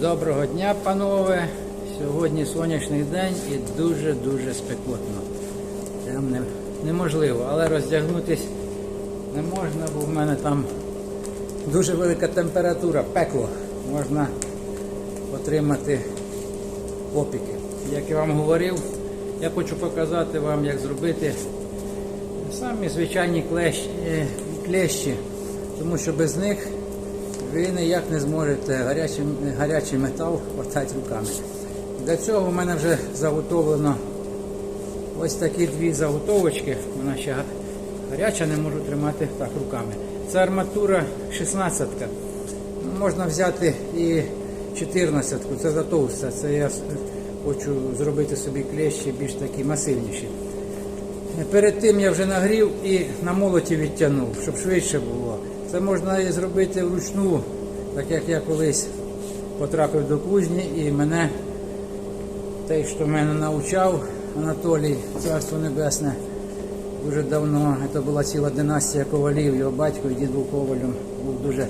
Доброго дня, панове. Сьогодні сонячний день і дуже-дуже спекотно. Прям не, неможливо, але роздягнутись не можна, бо в мене там дуже велика температура, пекло. Можна отримати опіки. Як я вам говорив, я хочу показати вам, як зробити самі звичайні е, клещі, тому що без них ви ніяк не зможете гарячий, гарячий метал хватати руками. Для цього в мене вже заготовлено ось такі дві заготовочки. Вона ще гаряча, не можу тримати так руками. Це арматура 16. Можна взяти і 14, це затовста. Це я хочу зробити собі клещі більш такі масивніші. Перед тим я вже нагрів і на молоті відтягнув, щоб швидше було. Це можна і зробити вручну, так як я колись потрапив до кузні і мене той, що мене навчав, Анатолій, царство небесне, дуже давно, це була ціла династія ковалів, його батько і дід був ковалем, був дуже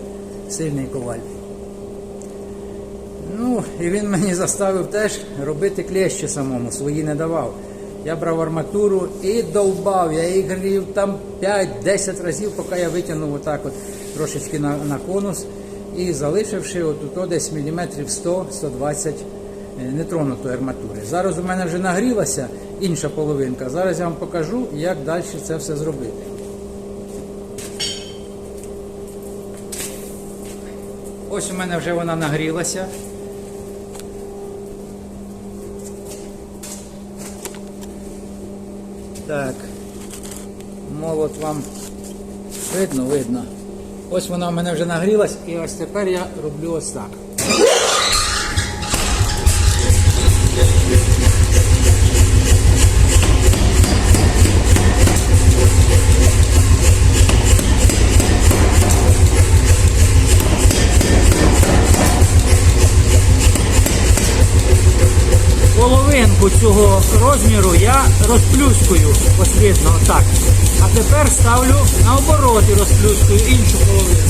сильний коваль. Ну, і він мені заставив теж робити клещі самому, свої не давав. Я брав арматуру і довбав, я їх грів там 5-10 разів, поки я витягнув отак от трошечки на, на конус і залишивши от десь міліметрів 100-120 е, нетронутої арматури. Зараз у мене вже нагрілася інша половинка. Зараз я вам покажу, як далі це все зробити. Ось у мене вже вона нагрілася. Так, молот вам видно, видно. Ось вона в мене вже нагрілась, і ось тепер я роблю ось так. Цього розміру я розплюскую послідно отак. А тепер ставлю наоборот і розплюскую іншу половину.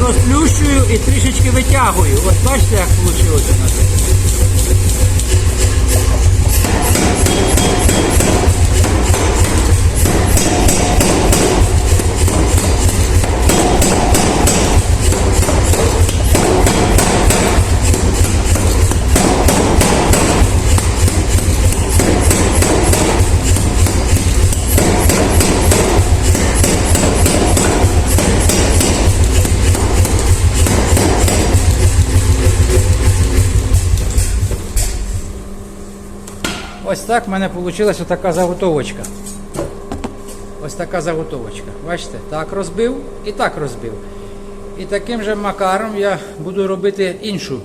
Розплющую і трішечки витягую. Ось бачите, як вийшло у нас. Ось так в мене вийшла така заготовочка. Ось така заготовочка. Бачите, так розбив і так розбив. І таким же макаром я буду робити іншу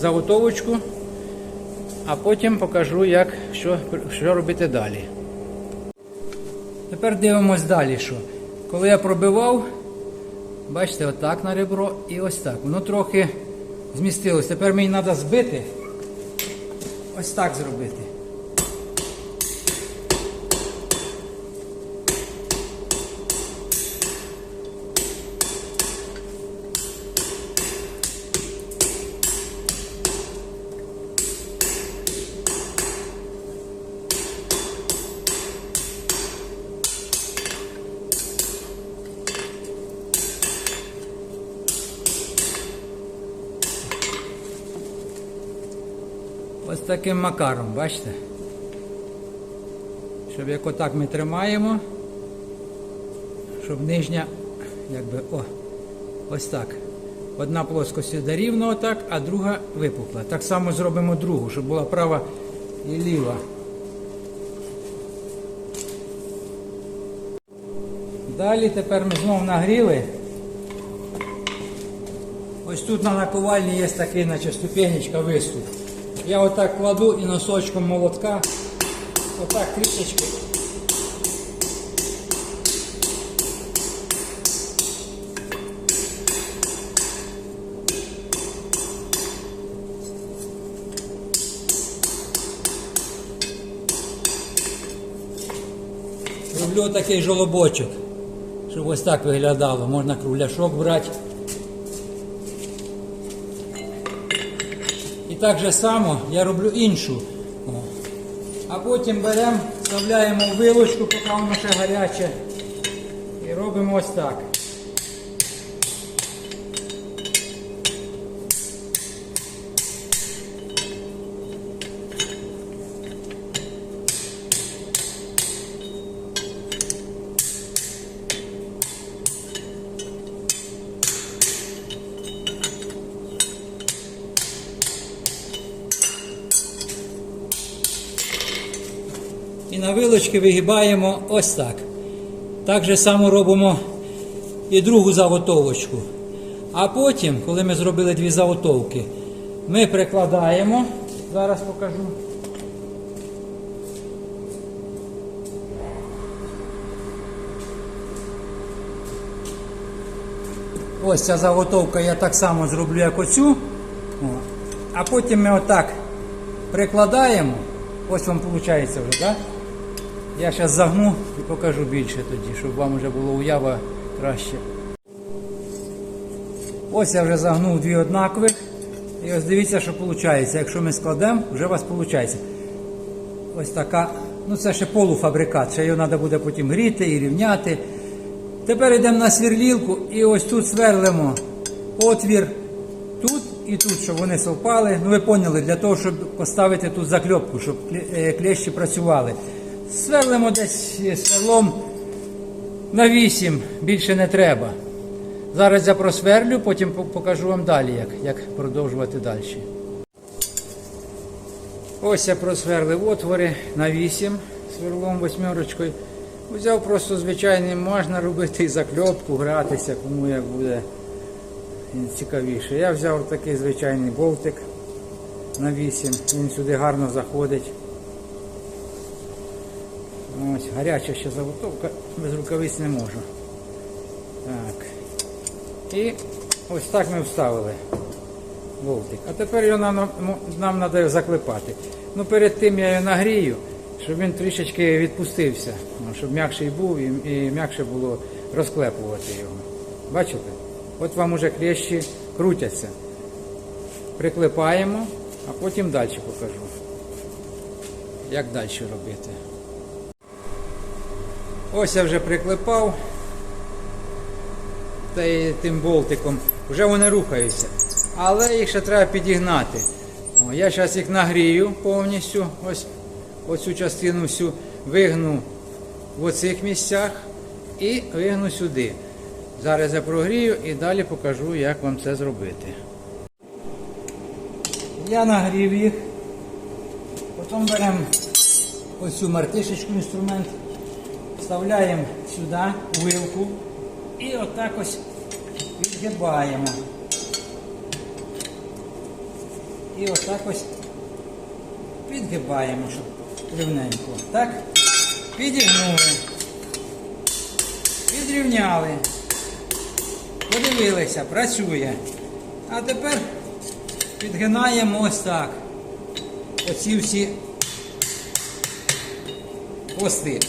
заготовочку, а потім покажу, як, що, що робити далі. Тепер дивимось далі, що. Коли я пробивав, бачите, отак на ребро і ось так. Воно трохи змістилось. Тепер мені треба збити. Ось так зробити. Ось таким макаром, бачите? Щоб як отак ми тримаємо, щоб нижня, якби, о, ось так. Одна плоскость йде рівно отак, а друга випукла. Так само зробимо другу, щоб була права і ліва. Далі тепер ми знову нагріли. Ось тут на наковальні є такий, наче ступенечка виступ. Я отак кладу і носочком молотка, отак трішечки. роблю такий жолобочок, щоб ось так виглядало. Можна кругляшок брати. Так же само я роблю іншу. А потім беремо, вставляємо вилочку, поки воно ще гаряче. І робимо ось так. На вилочки вигибаємо ось так. Так же само робимо і другу заготовочку. А потім, коли ми зробили дві заготовки, ми прикладаємо, зараз покажу. Ось ця заготовка я так само зроблю, як оцю. А потім ми отак прикладаємо. Ось вам виходить вже, так? Я зараз загну і покажу більше тоді, щоб вам вже було уява краще. Ось я вже загнув дві однакових. І ось дивіться, що виходить. Якщо ми складемо, вже у вас виходить. Ось така, ну це ще полуфабрикат, ще його треба буде потім гріти і рівняти. Тепер йдемо на сверлілку і ось тут сверлимо отвір тут і тут, щоб вони совпали. Ну ви поняли, для того, щоб поставити тут закльопку, щоб е, клещі працювали. Сверлимо десь сверлом на 8, більше не треба. Зараз я просверлю, потім покажу вам далі, як, як продовжувати далі. Ось я просверлив отвори на 8 сверлом восьмерочкою. Взяв просто звичайний, можна робити і закльопку, гратися, кому як буде цікавіше. Я взяв такий звичайний болтик на 8, він сюди гарно заходить. Ось, гаряча ще заготовка, без рукавиць не можу. Так. І ось так ми вставили болтик. А тепер його нам, нам треба заклепати. Ну перед тим я його нагрію, щоб він трішечки відпустився, ну, щоб м'якший був і, і м'якше було розклепувати його. Бачите? От вам уже клещі крутяться. Приклепаємо, а потім далі покажу. Як далі робити. Ось я вже приклепав та й тим болтиком. Вже вони рухаються. Але їх ще треба підігнати. О, я зараз їх нагрію повністю. Ось оцю частину всю вигну в оцих місцях і вигну сюди. Зараз я прогрію і далі покажу, як вам це зробити. Я нагрів їх. Потім беремо оцю мартишечку інструмент, вставляємо сюди вилку і отак ось відгибаємо. І отак ось підгибаємо, щоб рівненько. Так? Підігнули. Підрівняли. Подивилися, працює. А тепер підгинаємо ось так. Оці всі хвости.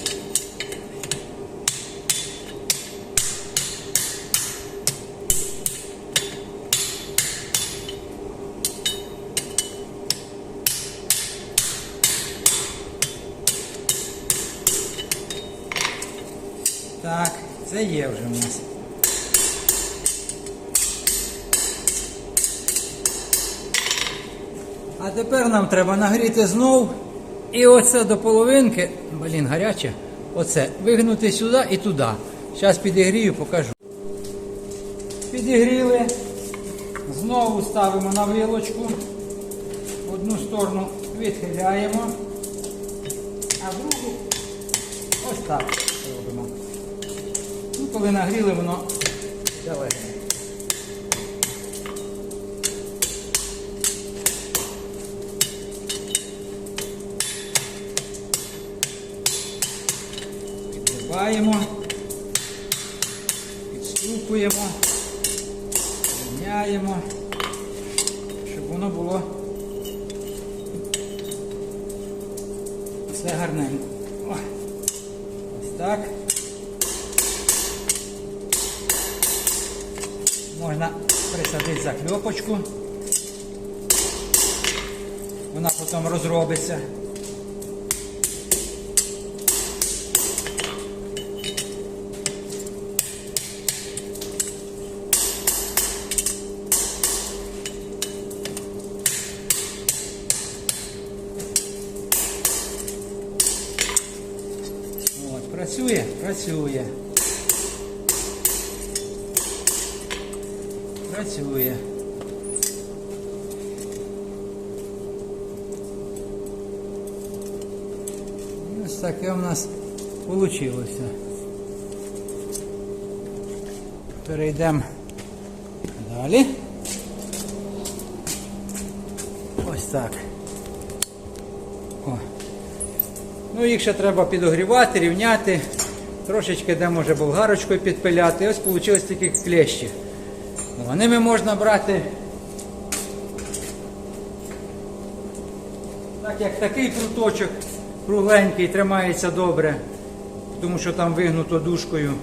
Так, це є вже в нас. А тепер нам треба нагріти знов. І оце до половинки, блін, гаряче, оце, вигнути сюди і туди. Зараз підігрію, покажу. Підігріли. Знову ставимо на вилочку. Одну сторону відхиляємо, а другу ось так коли нагріли, воно давай. Підбиваємо, підступуємо, міняємо, щоб воно було все гарненько. Ось так. Можна присадити. Вона потім розробиться. Працює. Працює. Ось таке у нас вийшло. Перейдемо далі. Ось так. О. Ну, їх ще треба підогрівати, рівняти. Трошечки де може болгарочкою підпиляти. Ось вийшли такі клещі. Ну, Ними можна брати. Так як такий пруточок кругленький, тримається добре, тому що там вигнуто дужкою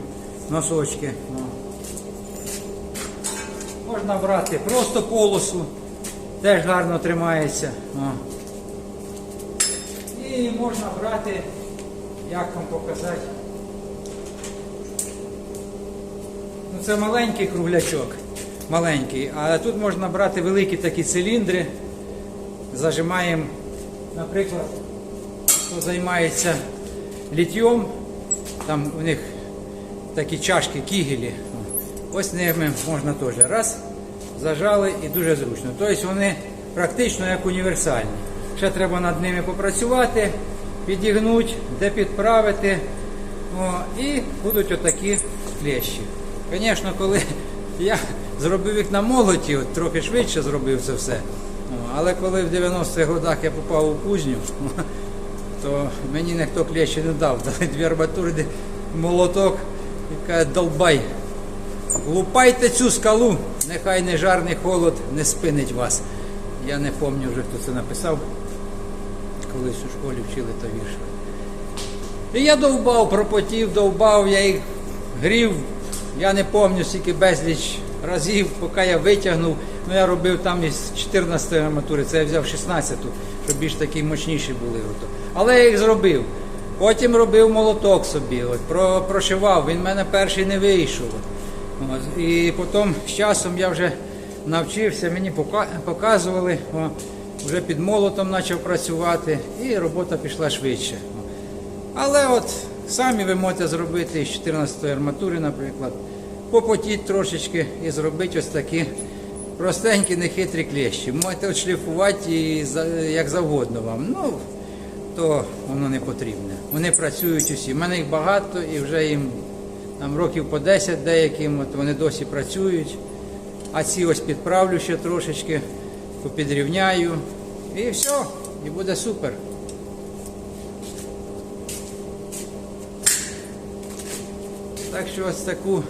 носочки. Ну. Можна брати просто полосу, теж гарно тримається. О. І можна брати, як вам показати. Ну, це маленький круглячок, маленький, а тут можна брати великі такі циліндри. Зажимаємо, наприклад, хто займається літьом, там у них такі чашки, кігелі. Ось ними можна теж. Раз, зажали і дуже зручно. Тобто вони практично як універсальні. Ще треба над ними попрацювати, підігнути, де підправити. О, і будуть отакі клещі. Звісно, коли я зробив їх на молоті, от, трохи швидше зробив це все. Але коли в 90-х годах я попав у кузню, то мені ніхто клещі не дав. Дали дві арматури, молоток і каже, долбай. Лупайте цю скалу, нехай не жарний холод не спинить вас. Я не пам'ятаю вже, хто це написав. Колись у школі вчили то вірш. І я довбав, пропотів, довбав, я їх грів, я не пам'ятаю скільки безліч разів, поки я витягнув. Ну я робив там із 14 арматури, це я взяв 16-ту, щоб більш такі мощніші були. Але я їх зробив. Потім робив молоток собі, от, прошивав, він в мене перший не вийшов. От, і потім з часом я вже навчився, мені показували, о, вже під молотом почав працювати, і робота пішла швидше. Але от самі ви можете зробити із 14 арматури, наприклад, попотіть трошечки і зробити ось такі простенькі, нехитрі клещі. Можете от шліфувати і як завгодно вам. Ну, то воно не потрібне. Вони працюють усі. У мене їх багато і вже їм там років по 10 деяким, от вони досі працюють. А ці ось підправлю ще трошечки, попідрівняю. І все, і буде супер. Так що ось таку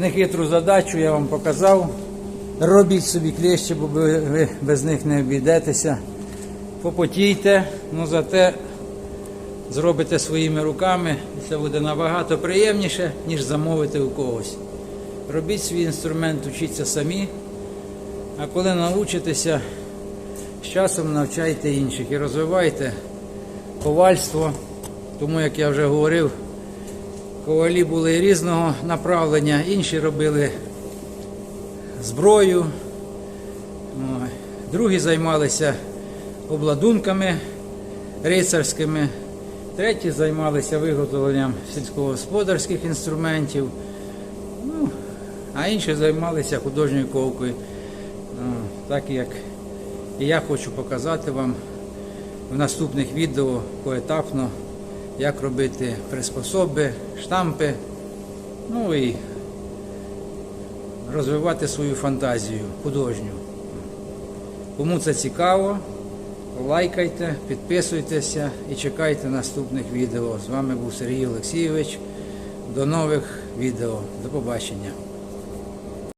нехитру задачу я вам показав. Робіть собі клещі, бо ви без них не обійдетеся. Попотійте, ну зате зробите своїми руками, і це буде набагато приємніше, ніж замовити у когось. Робіть свій інструмент, учіться самі, а коли навчитеся, з часом навчайте інших і розвивайте ковальство. Тому, як я вже говорив, ковалі були різного направлення, інші робили зброю, другі займалися обладунками рицарськими, треті займалися виготовленням сільськогосподарських інструментів, ну, а інші займалися художньою ковкою. Так як і я хочу показати вам в наступних відео поетапно, як робити приспособи, штампи, ну і розвивати свою фантазію художню. Кому це цікаво, лайкайте, підписуйтеся і чекайте наступних відео. З вами був Сергій Олексійович. До нових відео. До побачення.